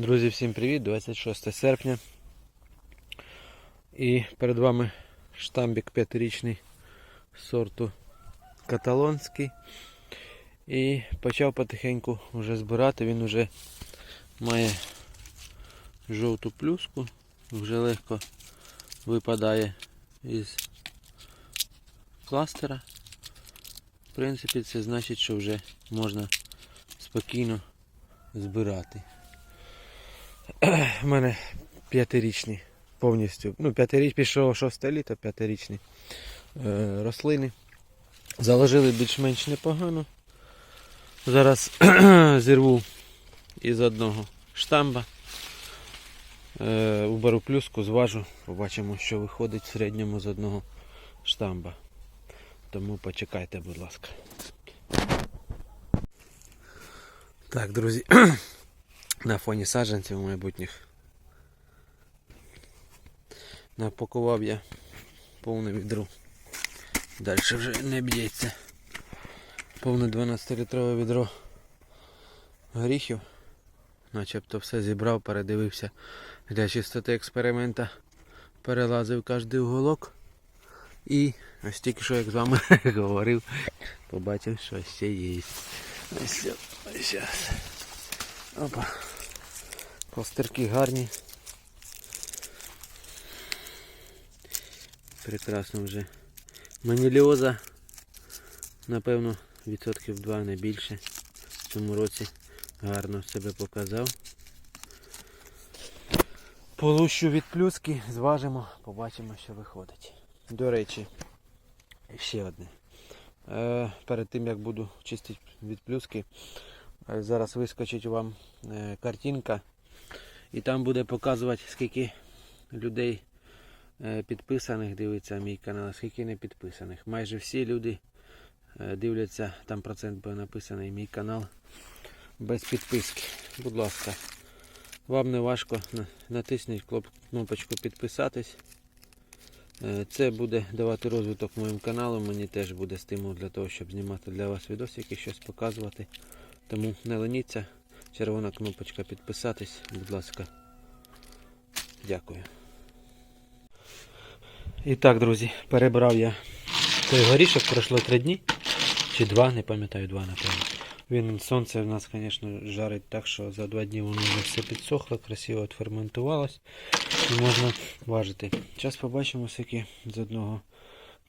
Друзі, всім привіт! 26 серпня. І перед вами штамбік п'ятирічний сорту каталонський. І почав потихеньку вже збирати. Він вже має жовту плюску, вже легко випадає із кластера. В принципі, це значить, що вже можна спокійно збирати. У мене п'ятирічні повністю. Ну, п'ятиріч пішов шосте літо, п'ятирічні е, рослини. Заложили більш-менш непогано. Зараз зірву із одного штамба. Е, уберу плюску, зважу, побачимо, що виходить в середньому з одного штамба. Тому почекайте, будь ласка. Так, друзі, на фоні саджанців майбутніх. Напакував я повне відро. Далі вже не б'ється. Повне 12-літрове відро горіхів. Начебто все зібрав, передивився для чистоти експеримента. Перелазив кожний уголок. І ось тільки що як з вами говорив, побачив, що ще є. Ось, ось зараз. Опа. Костерки гарні. Прекрасно вже. Маніліоза, напевно, відсотків 2 не більше. В цьому році гарно себе показав. Полущу від плюски, зважимо, побачимо, що виходить. До речі, ще одне. Е, перед тим як буду чистити від плюски, е, зараз вискочить вам е, картинка. І там буде показувати, скільки людей е, підписаних дивиться мій канал, а скільки не підписаних. Майже всі люди е, дивляться, там процент буде написаний мій канал без підписки. Будь ласка, вам не важко, натисніть кнопочку підписатись. Е, Це буде давати розвиток моєму каналу, мені теж буде стимул для того, щоб знімати для вас відосики, щось показувати. Тому не леніться, червона кнопочка підписатись, будь ласка. Дякую. І так, друзі, перебрав я той горішок, пройшло три дні. Чи два, не пам'ятаю, два, напевно. Він сонце в нас, звісно, жарить так, що за два дні воно вже все підсохло, красиво відферментувалось і можна важити. Зараз побачимо, скільки з одного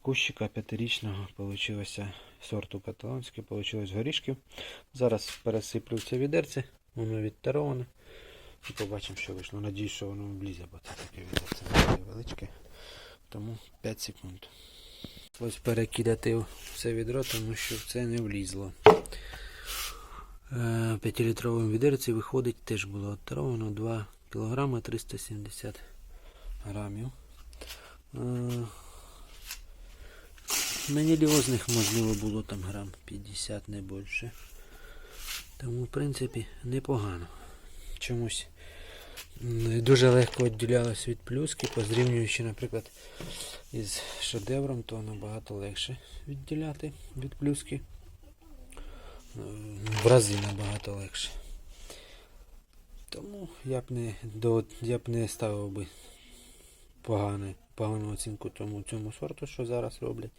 кущика п'ятирічного получилося сорту каталонське, получилось горішків. Зараз пересиплю це відерце, воно відтароване. І побачимо, що вийшло. Надіюсь, що воно влізе, бо це таке відерце невеличке. Тому 5 секунд. Ось перекидати в це відро, тому що в це не влізло. 5-літровому відерці виходить, теж було оттаровано 2 кг 370 грамів. Е, Мені ліозних можливо було там грам 50 не більше. Тому в принципі непогано. Чомусь дуже легко відділялось від плюски, позрівнюючи, наприклад, із шедевром, то набагато легше відділяти від плюски. Е, В рази набагато легше. Тому я б не, до, я б не ставив би погане, погану оцінку тому цьому сорту, що зараз роблять.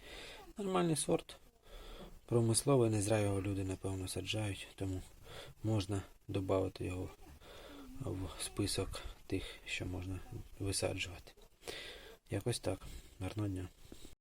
Нормальний сорт. Промисловий, не зря його люди, напевно, саджають, тому можна додати його в список тих, що можна висаджувати. Якось так. Гарного дня.